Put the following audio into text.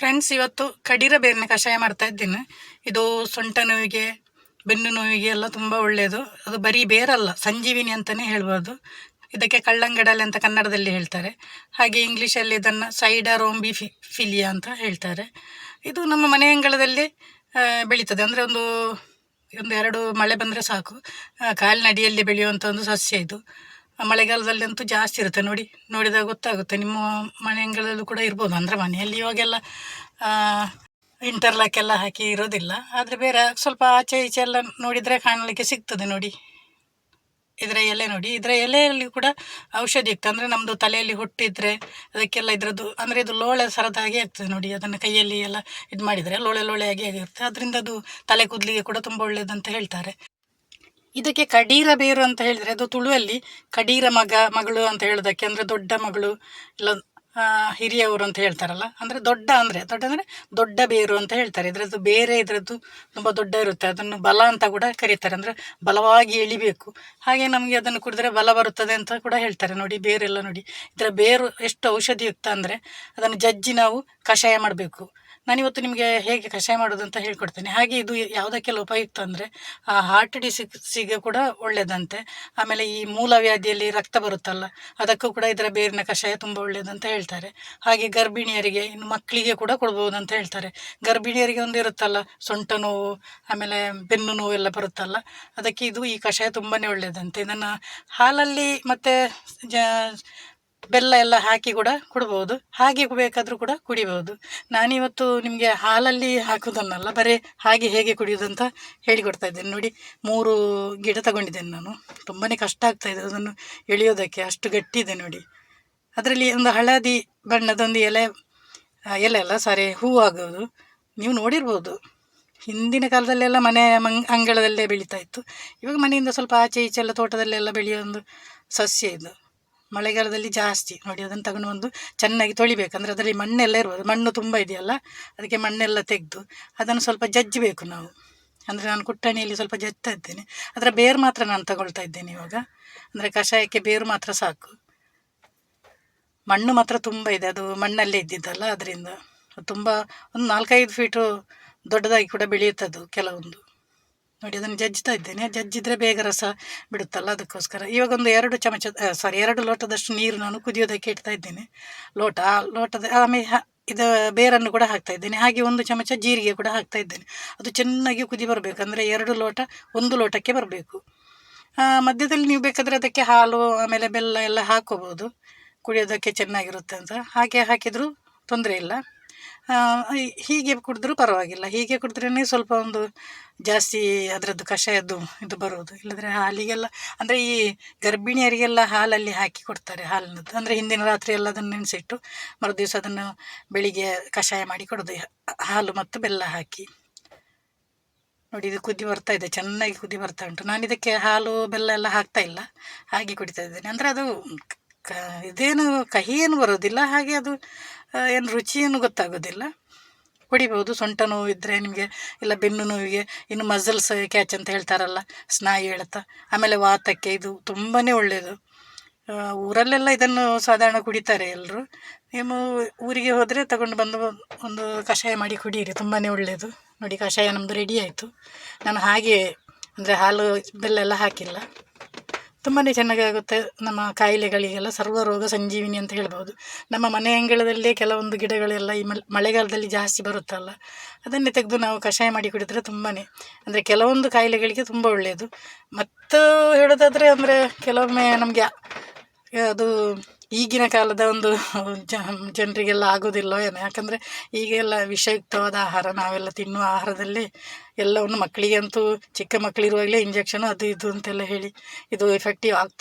Friends ಇವತ್ತು ಕಡೀರ ಬೇರಿನ ಕಷಾಯ ಮಾಡ್ತಾ ಇದ್ದೀನಿ. ಇದು ಸೊಂಟ ನೋವಿಗೆ, ಬೆನ್ನು ನೋವಿಗೆ ಎಲ್ಲ ತುಂಬ ಒಳ್ಳೆಯದು ಅದು ಬರೀ ಬೇರಲ್ಲ, ಸಂಜೀವಿನಿ ಅಂತಲೇ ಹೇಳ್ಬೋದು. ಇದಕ್ಕೆ ಕಳ್ಳಂಗಡಲೆ ಅಂತ ಕನ್ನಡದಲ್ಲಿ ಹೇಳ್ತಾರೆ. ಹಾಗೆ ಇಂಗ್ಲೀಷಲ್ಲಿ ಇದನ್ನು ಸೈಡರೋಂಬಿ ಫಿ ಫಿಲಿಯಾ ಅಂತ ಹೇಳ್ತಾರೆ. ಇದು ನಮ್ಮ ಮನೆ ಅಂಗಳದಲ್ಲಿ ಬೆಳೀತದೆ. ಅಂದರೆ ಒಂದು ಒಂದು ಎರಡು ಮಳೆ ಬಂದರೆ ಸಾಕು. ಕಾಲಿನಡಿಯಲ್ಲಿ ಬೆಳೆಯುವಂಥ ಒಂದು ಸಸ್ಯ ಇದು. ಆ, ಮಳೆಗಾಲದಲ್ಲಿ ಅಂತೂ ಜಾಸ್ತಿ ಇರುತ್ತೆ ನೋಡಿ. ನೋಡಿದಾಗ ಗೊತ್ತಾಗುತ್ತೆ. ನಿಮ್ಮ ಮನೆ ಅಂಗಳದಲ್ಲೂ ಕೂಡ ಇರ್ಬೋದು. ಅಂದರೆ ಮನೆಯಲ್ಲಿ ಇವಾಗೆಲ್ಲ ಇಂಟರ್ಲಾಕ್ ಎಲ್ಲ ಹಾಕಿ ಇರೋದಿಲ್ಲ. ಆದರೆ ಬೇರೆ ಸ್ವಲ್ಪ ಆಚೆ ಈಚೆ ಎಲ್ಲ ನೋಡಿದರೆ ಕಾಣಲಿಕ್ಕೆ ಸಿಗ್ತದೆ ನೋಡಿ. ಇದರ ಎಲೆ ನೋಡಿ. ಇದರ ಎಲೆಯಲ್ಲಿ ಕೂಡ ಔಷಧಿ ಇತ್ತು. ಅಂದರೆ ನಮ್ಮದು ತಲೆಯಲ್ಲಿ ಹುಟ್ಟಿದ್ರೆ ಅದಕ್ಕೆಲ್ಲ ಇದರದ್ದು ಅಂದರೆ ಇದು ಲೋಳೆ ಸರದಾಗಿ ಆಗ್ತದೆ ನೋಡಿ. ಅದನ್ನು ಕೈಯಲ್ಲಿ ಎಲ್ಲ ಇದು ಮಾಡಿದರೆ ಲೋಳೆ ಲೋಳೆ ಆಗಿ ಆಗಿರುತ್ತೆ ಅದರಿಂದ ಅದು ತಲೆ ಕೂದಲಿಗೆ ಕೂಡ ತುಂಬ ಒಳ್ಳೆಯದಂತ ಹೇಳ್ತಾರೆ. ಇದಕ್ಕೆ ಕಡೀರ ಬೇರು ಅಂತ ಹೇಳಿದರೆ ಅದು ತುಳುವಲ್ಲಿ ಕಡೀರ ಮಗ, ಮಗಳು ಅಂತ ಹೇಳೋದಕ್ಕೆ ಅಂದರೆ ದೊಡ್ಡ ಮಗಳು, ಇಲ್ಲ ಹಿರಿಯವರು ಅಂತ ಹೇಳ್ತಾರಲ್ಲ, ಅಂದರೆ ದೊಡ್ಡ ಅಂದರೆ ದೊಡ್ಡ ಅಂದರೆ ದೊಡ್ಡ ಬೇರು ಅಂತ ಹೇಳ್ತಾರೆ. ಇದರದ್ದು ಬೇರೆ, ಇದರದ್ದು ತುಂಬ ದೊಡ್ಡ ಇರುತ್ತೆ. ಅದನ್ನು ಬಲ ಅಂತ ಕೂಡ ಕರೀತಾರೆ. ಅಂದರೆ ಬಲವಾಗಿ ಎಳಿಬೇಕು. ಹಾಗೆ ನಮಗೆ ಅದನ್ನು ಕುಡಿದ್ರೆ ಬಲ ಬರುತ್ತದೆ ಅಂತ ಕೂಡ ಹೇಳ್ತಾರೆ. ನೋಡಿ, ಬೇರೆಲ್ಲ ನೋಡಿ. ಇದರ ಬೇರು ಎಷ್ಟು ಔಷಧಿಯುಕ್ತ ಅಂದರೆ ಅದನ್ನು ಜಜ್ಜಿ ನಾವು ಕಷಾಯ ಮಾಡಬೇಕು. ನಾನಿವತ್ತು ನಿಮಗೆ ಹೇಗೆ ಕಷಾಯ ಮಾಡೋದು ಅಂತ ಹೇಳ್ಕೊಡ್ತೇನೆ. ಹಾಗೆ ಇದು ಯಾವುದಕ್ಕೆಲ್ಲ ಉಪಯುಕ್ತ ಅಂದರೆ, ಆ ಹಾರ್ಟ್ ಡಿಸೀಸಿಗೆ ಕೂಡ ಒಳ್ಳೆಯದಂತೆ ಆಮೇಲೆ ಈ ಮೂಲವ್ಯಾಧಿಯಲ್ಲಿ ರಕ್ತ ಬರುತ್ತಲ್ಲ, ಅದಕ್ಕೂ ಕೂಡ ಇದರ ಬೇರಿನ ಕಷಾಯ ತುಂಬ ಒಳ್ಳೆಯದಂತ ಹೇಳ್ತಾರೆ. ಹಾಗೆ ಗರ್ಭಿಣಿಯರಿಗೆ, ಇನ್ನು ಮಕ್ಕಳಿಗೆ ಕೂಡ ಕೊಡ್ಬೋದು ಅಂತ ಹೇಳ್ತಾರೆ. ಗರ್ಭಿಣಿಯರಿಗೆ ಒಂದು ಇರುತ್ತಲ್ಲ, ಸೊಂಟ ನೋವು, ಆಮೇಲೆ ಬೆನ್ನು ನೋವು ಎಲ್ಲ ಬರುತ್ತಲ್ಲ, ಅದಕ್ಕೆ ಇದು ಈ ಕಷಾಯ ತುಂಬಾ ಒಳ್ಳೆಯದಂತೆ ಇದನ್ನು ಹಾಲಲ್ಲಿ ಮತ್ತು ಬೆಲ್ಲ ಎಲ್ಲ ಹಾಕಿ ಕೂಡ ಕುಡಬಹುದು ಹಾಗೆ ಬೇಕಾದರೂ ಕೂಡ ಕುಡಿಬೋದು. ನಾನಿವತ್ತು ನಿಮಗೆ ಹಾಲಲ್ಲಿ ಹಾಕೋದನ್ನಲ್ಲ, ಬರೀ ಹಾಗೆ ಹೇಗೆ ಕುಡಿಯೋದು ಅಂತ ಹೇಳಿಕೊಡ್ತಾ ಇದ್ದೇನೆ. ನೋಡಿ, ಮೂರು ಗಿಡ ತಗೊಂಡಿದ್ದೇನೆ ನಾನು. ತುಂಬಾ ಕಷ್ಟ ಆಗ್ತಾ ಇದೆ ಅದನ್ನು ಎಳೆಯೋದಕ್ಕೆ. ಅಷ್ಟು ಗಟ್ಟಿದೆ ನೋಡಿ. ಅದರಲ್ಲಿ ಒಂದು ಹಳದಿ ಬಣ್ಣದೊಂದು ಎಲೆ ಎಲೆ ಅಲ್ಲ, ಸಾರಿ ಆಗೋದು. ನೀವು ನೋಡಿರ್ಬೋದು. ಹಿಂದಿನ ಕಾಲದಲ್ಲೆಲ್ಲ ಮನೆ ಮಂಗ್, ಅಂಗಳದಲ್ಲೇ ಬೆಳೀತಾ ಇತ್ತು. ಇವಾಗ ಮನೆಯಿಂದ ಸ್ವಲ್ಪ ಆಚೆ ಈಚೆ ಎಲ್ಲ ತೋಟದಲ್ಲೆಲ್ಲ ಬೆಳೆಯೋ ಒಂದು ಸಸ್ಯ ಇದು. ಮಳೆಗಾಲದಲ್ಲಿ ಜಾಸ್ತಿ ನೋಡಿ, ಅದನ್ನು ತಗೊಂಡು ಒಂದು ಚೆನ್ನಾಗಿ ತೊಳಿಬೇಕು. ಅಂದರೆ ಅದರಲ್ಲಿ ಮಣ್ಣೆಲ್ಲ ಇರ್ಬೋದು, ಮಣ್ಣು ತುಂಬ ಇದೆಯಲ್ಲ, ಅದಕ್ಕೆ ಮಣ್ಣೆಲ್ಲ ತೆಗೆದು ಅದನ್ನು ಸ್ವಲ್ಪ ಜಜ್ಜಬೇಕು ನಾವು. ಅಂದರೆ ನಾನು ಕುಟ್ಟಣಿಯಲ್ಲಿ ಸ್ವಲ್ಪ ಜಜ್ತಾ ಇದ್ದೇನೆ. ಅದರ ಬೇರು ಮಾತ್ರ ನಾನು ತಗೊಳ್ತಾ ಇದ್ದೇನೆ ಇವಾಗ. ಅಂದರೆ ಕಷಾಯಕ್ಕೆ ಬೇರು ಮಾತ್ರ ಸಾಕು. ಮಣ್ಣು ಮಾತ್ರ ತುಂಬ ಇದೆ, ಅದು ಮಣ್ಣಲ್ಲೇ ಇದ್ದಿದ್ದಲ್ಲ, ಅದರಿಂದ ತುಂಬ ಒಂದು ನಾಲ್ಕೈದು ಫೀಟು ದೊಡ್ಡದಾಗಿ ಕೂಡ ಬೆಳೆಯುತ್ತದು ಕೆಲವೊಂದು. ನೋಡಿ, ಅದನ್ನು ಜಜ್ತಾ ಇದ್ದೇನೆ. ಜಜ್ಜಿದ್ರೆ ಬೇಗ ರಸ ಬಿಡುತ್ತಲ್ಲ ಅದಕ್ಕೋಸ್ಕರ. ಇವಾಗ ಒಂದು ಎರಡು ಚಮಚ ಸಾರಿ ಎರಡು ಲೋಟದಷ್ಟು ನೀರು ನಾನು ಕುದಿಯೋದಕ್ಕೆ ಇಡ್ತಾ ಇದ್ದೇನೆ. ಲೋಟ, ಆ, ಲೋಟದ, ಆಮೇಲೆ ಇದು ಬೇರನ್ನು ಕೂಡ ಹಾಕ್ತಾ ಇದ್ದೇನೆ. ಹಾಗೆ ಒಂದು ಚಮಚ ಜೀರಿಗೆ ಕೂಡ ಹಾಕ್ತಾ ಇದ್ದೇನೆ. ಅದು ಚೆನ್ನಾಗಿ ಕುದಿ ಬರಬೇಕು. ಅಂದರೆ ಎರಡು ಲೋಟ, ಒಂದು ಲೋಟಕ್ಕೆ ಬರಬೇಕು. ಮಧ್ಯದಲ್ಲಿ ನೀವು ಬೇಕಾದರೆ ಅದಕ್ಕೆ ಹಾಲು, ಆಮೇಲೆ ಬೆಲ್ಲ ಎಲ್ಲ ಹಾಕೋಬೋದು. ಕುಡಿಯೋದಕ್ಕೆ ಚೆನ್ನಾಗಿರುತ್ತೆ ಅಂತ. ಹಾಗೆ ಹಾಕಿದರೂ ತೊಂದರೆ ಇಲ್ಲ. ಹೀಗೆ ಕುಡಿದ್ರೂ ಪರವಾಗಿಲ್ಲ. ಹೀಗೆ ಕುಡಿದ್ರೇ ಸ್ವಲ್ಪ ಒಂದು ಜಾಸ್ತಿ ಅದರದ್ದು ಕಷಾಯದ್ದು ಇದು ಬರೋದು. ಇಲ್ಲದ್ರೆ ಹಾಲಿಗೆಲ್ಲ, ಅಂದರೆ ಈ ಗರ್ಭಿಣಿಯರಿಗೆಲ್ಲ ಹಾಲಲ್ಲಿ ಹಾಕಿ ಕೊಡ್ತಾರೆ ಹಾಲಿನದ್ದು ಅಂದರೆ ಹಿಂದಿನ ರಾತ್ರಿ ಎಲ್ಲ ಅದನ್ನು ನೆನೆಸಿಟ್ಟು ಮರುದಿವಸ ಅದನ್ನು ಬೆಳಿಗ್ಗೆ ಕಷಾಯ ಮಾಡಿ ಕೊಡೋದು. ಹಾಲು ಮತ್ತು ಬೆಲ್ಲ ಹಾಕಿ. ನೋಡಿ, ಇದು ಕುದಿ ಬರ್ತಾ ಇದೆ. ಚೆನ್ನಾಗಿ ಕುದಿ ಬರ್ತಾ ಉಂಟು. ನಾನು ಇದಕ್ಕೆ ಹಾಲು, ಬೆಲ್ಲ ಎಲ್ಲ ಹಾಕ್ತಾ ಇಲ್ಲ. ಹಾಗೆ ಕುಡಿತಾ ಇದ್ದೇನೆ. ಅಂದರೆ ಅದು ಕ, ಇದೇನು ಕಹಿ ಏನು ಬರೋದಿಲ್ಲ, ಹಾಗೆ ಅದು ಏನು ರುಚಿ ಏನು ಗೊತ್ತಾಗೋದಿಲ್ಲ. ಕುಡಿಬೋದು, ಸೊಂಟ ನೋವು ಇದ್ದರೆ ನಿಮಗೆ, ಇಲ್ಲ ಬೆನ್ನು ನೋವಿಗೆ, ಇನ್ನು ಮಸಲ್ಸ್ ಕ್ಯಾಚ್ ಅಂತ ಹೇಳ್ತಾರಲ್ಲ, ಸ್ನಾಯು ಎಳೆತ ಆಮೇಲೆ ವಾತಕ್ಕೆ ಇದು ತುಂಬಾ ಒಳ್ಳೆಯದು ಊರಲ್ಲೆಲ್ಲ ಇದನ್ನು ಸಾಧಾರಣ ಕುಡಿತಾರೆ ಎಲ್ಲರೂ ನೀವು ಊರಿಗೆ ಹೋದರೆ ತಗೊಂಡು ಬಂದು ಒಂದು ಕಷಾಯ ಮಾಡಿ ಕುಡಿಯಿರಿ ತುಂಬಾ ಒಳ್ಳೆಯದು ನೋಡಿ, ಕಷಾಯ ನಮ್ಮದು ರೆಡಿ ಆಯಿತು. ನಾನು ಹಾಗೆ, ಅಂದರೆ ಹಾಲು ಬೆಲ್ಲ ಎಲ್ಲ ಹಾಕಿಲ್ಲ. ತುಂಬಾ ಚೆನ್ನಾಗಾಗುತ್ತೆ ನಮ್ಮ ಕಾಯಿಲೆಗಳಿಗೆಲ್ಲ ಸರ್ವ ರೋಗ ಸಂಜೀವಿನಿ ಅಂತ ಹೇಳ್ಬೋದು. ನಮ್ಮ ಮನೆ ಅಂಗಳದಲ್ಲೇ ಕೆಲವೊಂದು ಗಿಡಗಳೆಲ್ಲ ಈ ಮಳೆಗಾಲದಲ್ಲಿ ಜಾಸ್ತಿ ಬರುತ್ತಲ್ಲ, ಅದನ್ನೇ ತೆಗೆದು ನಾವು ಕಷಾಯ ಮಾಡಿ ಕುಡಿದ್ರೆ ತುಂಬಾ ಅಂದರೆ ಕೆಲವೊಂದು ಕಾಯಿಲೆಗಳಿಗೆ ತುಂಬ ಒಳ್ಳೆಯದು ಮತ್ತು ಹೇಳೋದಾದರೆ ಅಂದರೆ ಕೆಲವೊಮ್ಮೆ ನಮಗೆ, ಅದು ಈಗಿನ ಕಾಲದ ಒಂದು ಜನರಿಗೆಲ್ಲ ಆಗೋದಿಲ್ಲೋ ಏನೋ. ಯಾಕಂದರೆ ಈಗೆಲ್ಲ ವಿಷಯುಕ್ತವಾದ ಆಹಾರ, ನಾವೆಲ್ಲ ತಿನ್ನುವ ಆಹಾರದಲ್ಲಿ ಎಲ್ಲವನ್ನು ಮಕ್ಕಳಿಗಂತೂ ಚಿಕ್ಕ ಮಕ್ಕಳಿರುವಾಗಲೇ ಇಂಜೆಕ್ಷನ್ ಅದು ಇದು ಅಂತೆಲ್ಲ ಹೇಳಿ ಇದು ಎಫೆಕ್ಟಿವ್ ಆಗ್ತಾ